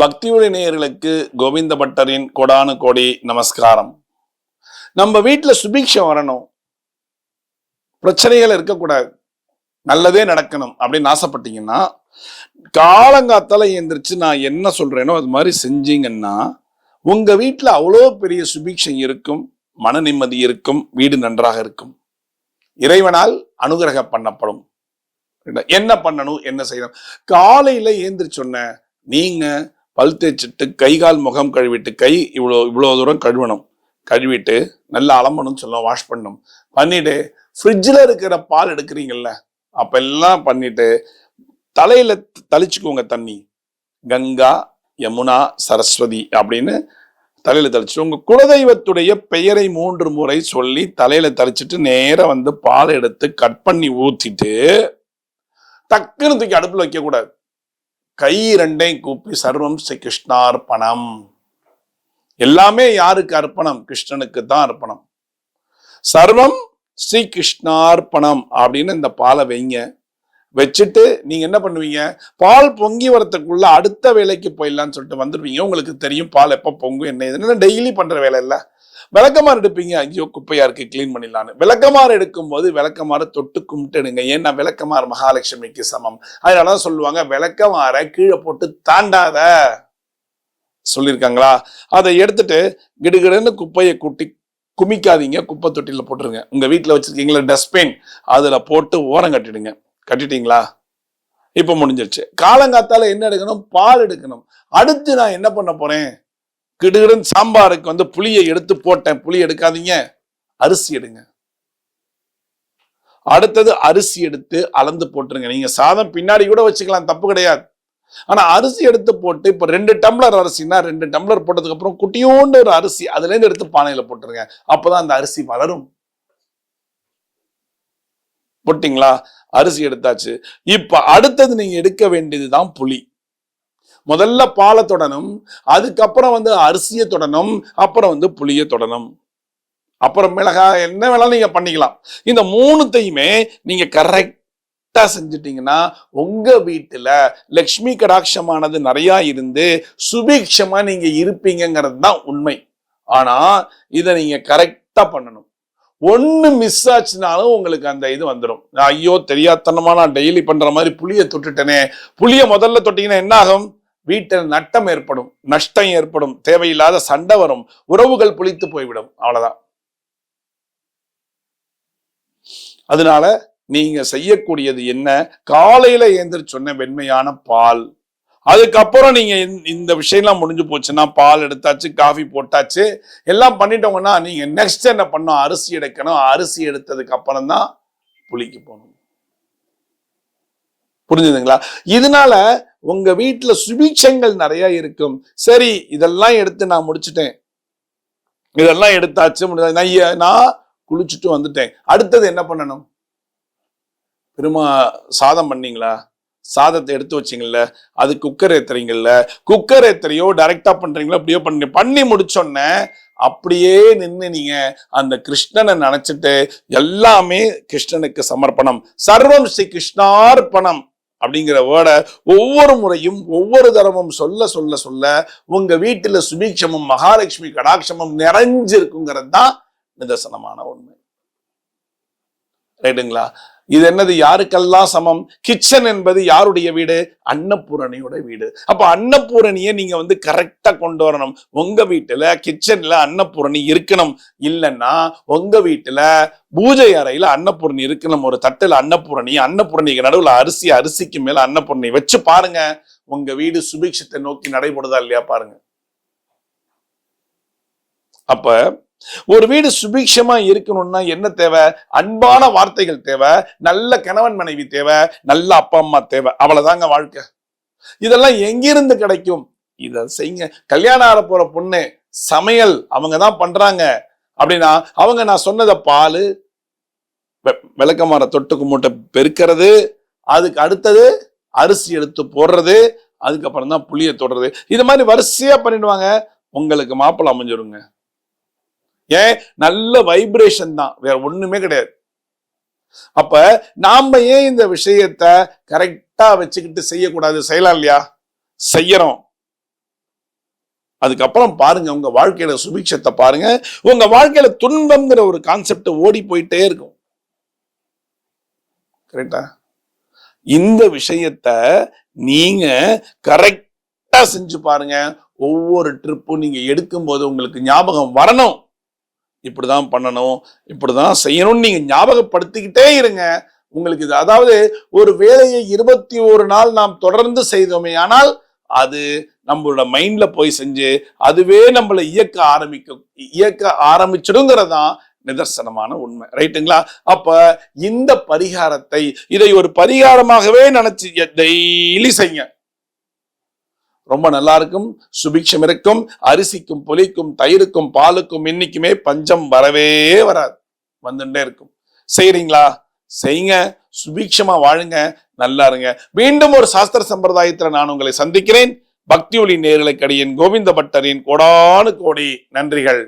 பக்தியுடைய நேயர்களுக்கு கோவிந்த பட்டரின் கொடானு கோடி நமஸ்காரம். நம்ம வீட்டில் சுபிக்ஷம் வரணும். பிரச்சனைகள் இருக்கக்கூடாது. நல்லதே நடக்கணும் அப்படின்னு ஆசைப்பட்டீங்கன்னா காலங்காத்தால எந்திரிச்சு நான் என்ன சொல்றேனோ அது மாதிரி செஞ்சீங்கன்னா உங்க வீட்டில் அவ்வளோ பெரிய சுபிக்ஷம் இருக்கும் மன நிம்மதி இருக்கும் வீடு நன்றாக இருக்கும். இறைவனால் அனுகிரக பண்ணப்படும். என்ன பண்ணணும் என்ன செய்யணும்? காலையில ஏந்திரிச்சொன்ன நீங்க பல் தேய்ச்சிட்டு கை கால் முகம் கழுவிட்டு கை இவ்வளோ இவ்வளோ தூரம் கழுவணும். கழுவிட்டு நல்லா அலம்பணும்னு சொல்லுவோம் வாஷ் பண்ணணும். பண்ணிட்டு ஃப்ரிட்ஜில் இருக்கிற பால் எடுக்கிறீங்கல்ல அப்போ எல்லாம் பண்ணிட்டு தலையில தளிச்சுக்கோங்க தண்ணி. கங்கா யமுனா சரஸ்வதி அப்படின்னு தலையில தளிச்சு உங்க குலதெய்வத்துடைய பெயரை மூன்று முறை சொல்லி தலையில தளிச்சுட்டு நேராக வந்து பால் எடுத்து கட் பண்ணி ஊத்திட்டு டக்குன்னு தூக்கி அடுப்புல வைக்க கூடாது கை ரெண்டையும் கூப்பி சர்வம் ஸ்ரீ கிருஷ்ணார்ப்பணம். எல்லாமே யாருக்கு அர்ப்பணம்? கிருஷ்ணனுக்கு தான் அர்ப்பணம். சர்வம் ஸ்ரீ கிருஷ்ணார்ப்பணம் அப்படின்னு இந்த பாலை வைங்க. வச்சுட்டு நீங்க என்ன பண்ணுவீங்க? பால் பொங்கி வரத்துக்குள்ள அடுத்த வேலைக்கு போயிடலாம்னு சொல்லிட்டு வந்துடுவீங்க. உங்களுக்கு தெரியும் பால் எப்போ பொங்கும் என்ன இதுன்னு டெய்லி பண்ற வேலை இல்லை. விளக்கமாறு எடுப்பீங்க? ஐயோ குப்பையா இருக்கு கிளீன் பண்ணிடலான்னு விளக்கமாறு எடுக்கும் போது விளக்கமாறு தொட்டு கும்பிட்டுடுங்க. ஏன்னா விளக்கமாறு மகாலட்சுமிக்கு சமம். அதனாலதான் சொல்லுவாங்க விளக்கமாற கீழே போட்டு தாண்டாத. சொல்லியிருக்காங்களா? அதை எடுத்துட்டு கிடுகிடுன்னு குப்பையை கூட்டி குமிக்காதீங்க. குப்பை தொட்டியில போட்டுருங்க. உங்க வீட்டில் வச்சிருக்கீங்களா டஸ்ட்பின் அதுல போட்டு ஓரம் கட்டிடுங்க. கட்டிட்டீங்களா? இப்போ முடிஞ்சிருச்சு. காலங்காத்தால என்ன எடுக்கணும்? பால் எடுக்கணும். அடுத்து நான் என்ன பண்ண போறேன்? கிடுகிடுன்னு சாம்பாருக்கு வந்து புளியை எடுத்து போட்டேன். புளி எடுக்காதீங்க. அரிசி எடுங்க. அடுத்தது அரிசி எடுத்து அளந்து போட்டுருங்க. நீங்க சாதம் பின்னாடி கூட வச்சுக்கலாம் தப்பு கிடையாது. ஆனா அரிசி எடுத்து போட்டு இப்ப ரெண்டு டம்ளர் அரிசினா ரெண்டு டம்ளர் போட்டதுக்கு அப்புறம் குட்டியோண்டு ஒரு அரிசி அதுல இருந்து எடுத்து பானையில போட்டுருங்க. அப்பதான் அந்த அரிசி வளரும். போட்டிங்களா? அரிசி எடுத்தாச்சு. இப்ப அடுத்தது நீங்க எடுக்க வேண்டியதுதான் புளி. முதல்ல பாலை தொடணும் அதுக்கப்புறம் வந்து அரிசியை தொடணும் அப்புறம் வந்து புளியை தொடணும். அப்புறம் மிளகாய் என்ன வேணாலும் நீங்க பண்ணிக்கலாம். இந்த மூணுத்தையுமே நீங்க கரெக்டா செஞ்சுட்டீங்கன்னா உங்க வீட்டுல லக்ஷ்மி கடாட்சமானது நிறைய இருந்து சுபீக்ஷமாக நீங்க இருப்பீங்கிறது தான் உண்மை. ஆனா இதை நீங்க கரெக்டா பண்ணணும். ஒன்று மிஸ் ஆச்சுனாலும் உங்களுக்கு அந்த இது வந்துடும் ஐயோ தெரியாதனமா நான் டெய்லி பண்ணுற மாதிரி புளியை தொட்டுட்டேனே. புளியை முதல்ல தொட்டிங்கன்னா என்ன ஆகும்? வீட்டில் நட்டம் ஏற்படும் நஷ்டம் ஏற்படும் தேவையில்லாத சண்டை வரும் உறவுகள் புளித்து போய்விடும். அவ்வளவுதான். அதனால நீங்க செய்யக்கூடியது என்ன? காலையில ஏந்திரிச்சு சொன்ன வெண்மையான பால். அதுக்கப்புறம் நீங்க இந்த- விஷயம்லாம் முடிஞ்சு போச்சுன்னா பால் எடுத்தாச்சு காஃபி போட்டாச்சு எல்லாம் பண்ணிட்டோங்கன்னா நீங்க நெக்ஸ்ட் என்ன பண்ணணும்? அரிசி எடுக்கணும். அரிசி எடுத்ததுக்கு அப்புறம் தான் புளிக்கு போகணும். புரிஞ்சுதுங்களா? இதனால உங்க வீட்டுல சுபீட்சங்கள் நிறைய இருக்கும். சரி இதெல்லாம் எடுத்து நான் முடிச்சுட்டேன். இதெல்லாம் எடுத்தாச்சு நான் நான் குளிச்சுட்டு வந்துட்டேன். அடுத்தது என்ன பண்ணணும்? பெருமா சாதம் பண்ணீங்களா? சாதத்தை எடுத்து வச்சிங்கல்ல அது குக்கர் ஏத்துறீங்கல்ல குக்கர் ஏத்துறையோ டைரக்டா பண்றீங்களோ அப்படியோ பண்ணி பண்ணி முடிச்சோன்ன அப்படியே நின்று நீங்க அந்த கிருஷ்ணனை நினைச்சிட்டு எல்லாமே கிருஷ்ணனுக்கு சமர்ப்பணம். சர்வம் ஸ்ரீ கிருஷ்ணார்ப்பணம். அப்படிங்கிற வேர்டை ஒவ்வொரு முறையும் ஒவ்வொரு தரமும் சொல்ல சொல்ல சொல்ல உங்க வீட்டுல சுபீட்சமும் மகாலட்சுமி கடாட்சமும் நிறைஞ்சிருக்குங்கிறது தான் நிதர்சனமான உண்மை. ரைட்டுங்களா இது என்னது? யாருக்கெல்லாம் சமம்? கிச்சன் என்பது யாருடைய வீடு? அன்னபூரணியோட வீடு. அப்ப அன்னபூரணியை நீங்க வந்து கரெக்டா கொண்டு வரணும். உங்க வீட்டுல கிச்சன்ல அன்னபூரணி இருக்கணும். இல்லைன்னா உங்க வீட்டுல பூஜை அறையில அன்னபூரணி இருக்கணும். ஒரு தட்டில் அன்னபூரணி அன்னபூரணிக்கு நடுவுல அரிசி அரிசிக்கு மேல அன்னபூரணி வச்சு பாருங்க. உங்க வீடு சுபிக்ஷத்தை நோக்கி நடைபெறுதா இல்லையா பாருங்க. அப்ப ஒரு வீடு சுபிக்ஷமா இருக்கணும்னா என்ன தேவை? அன்பான வார்த்தைகள் தேவை நல்ல கணவன் மனைவி தேவை நல்ல அப்பா அம்மா தேவை. அவ்வளவுதாங்க வாழ்க்கை. இதெல்லாம் எங்கிருந்து கிடைக்கும்? இத செய்யுங்க. கல்யாணம் ஆக போற பொண்ணு சமையல் அவங்க தான் பண்றாங்க. அப்படின்னா அவங்க நான் சொன்னத பால் விளக்கமாற தொட்டுக்கு மூட்டை பெருக்கிறது அதுக்கு அடுத்தது அரிசி எடுத்து போடுறது அதுக்கப்புறம் தான் புளிய தொடுறது. இது மாதிரி வரிசையா பண்ணிடுவாங்க. உங்களுக்கு மாப்பிள்ள அமைஞ்சிருங்க. ஏன்? நல்ல வைப்ரேஷன் தான். வேற ஒண்ணுமே கிடையாது. அப்ப நாம ஏன் இந்த விஷயத்த கரெக்டா வச்சுக்கிட்டு செய்யக்கூடாது? செய்யலாம் இல்லையா? செய்யறோம். அதுக்கப்புறம் பாருங்க உங்க வாழ்க்கையில சுபிக்ஷத்தை பாருங்க. உங்க வாழ்க்கையில துன்பம்ங்கிற ஒரு கான்செப்ட் ஓடி போயிட்டே இருக்கும். கரெக்டா இந்த விஷயத்த நீங்க கரெக்டா செஞ்சு பாருங்க. ஒவ்வொரு ட்ரிப்பும் நீங்க எடுக்கும்போது உங்களுக்கு ஞாபகம் வரணும். இப்படிதான் பண்ணணும் இப்படி தான் செய்யணும்னு நீங்கள் ஞாபகப்படுத்திக்கிட்டே இருங்க. உங்களுக்கு இது அதாவது ஒரு வேலையை இருபத்தி ஒரு நாள் நாம் தொடர்ந்து செய்தோமே ஆனால் அது நம்மளோட மைண்ட்ல போய் செஞ்சு அதுவே நம்மளை இயக்க ஆரம்பிக்க இயக்க ஆரம்பிச்சிடுங்கிறதான் நிதர்சனமான உண்மை. ரைட்டுங்களா அப்ப இந்த பரிகாரத்தை இதை ஒரு பரிகாரமாகவே நினைச்சு டெய்லி செய்யுங்க. ரொம்ப நல்லா இருக்கும் சுபிக்ஷம் இருக்கும் அரிசிக்கும் புலிக்கும் தயிருக்கும் பாலுக்கும் இன்னைக்குமே பஞ்சம் வரவே வராது வந்துட்டே இருக்கும். செய்யறீங்களா செய்யுங்க சுபிக்ஷமா வாழுங்க நல்லா இருங்க. மீண்டும் ஒரு சாஸ்திர சம்பிரதாயத்துல நான் உங்களை சந்திக்கிறேன். பக்தி ஒளி நேரலைக்கடியின் கோவிந்த பட்டரின் கோடானு கோடி நன்றிகள்.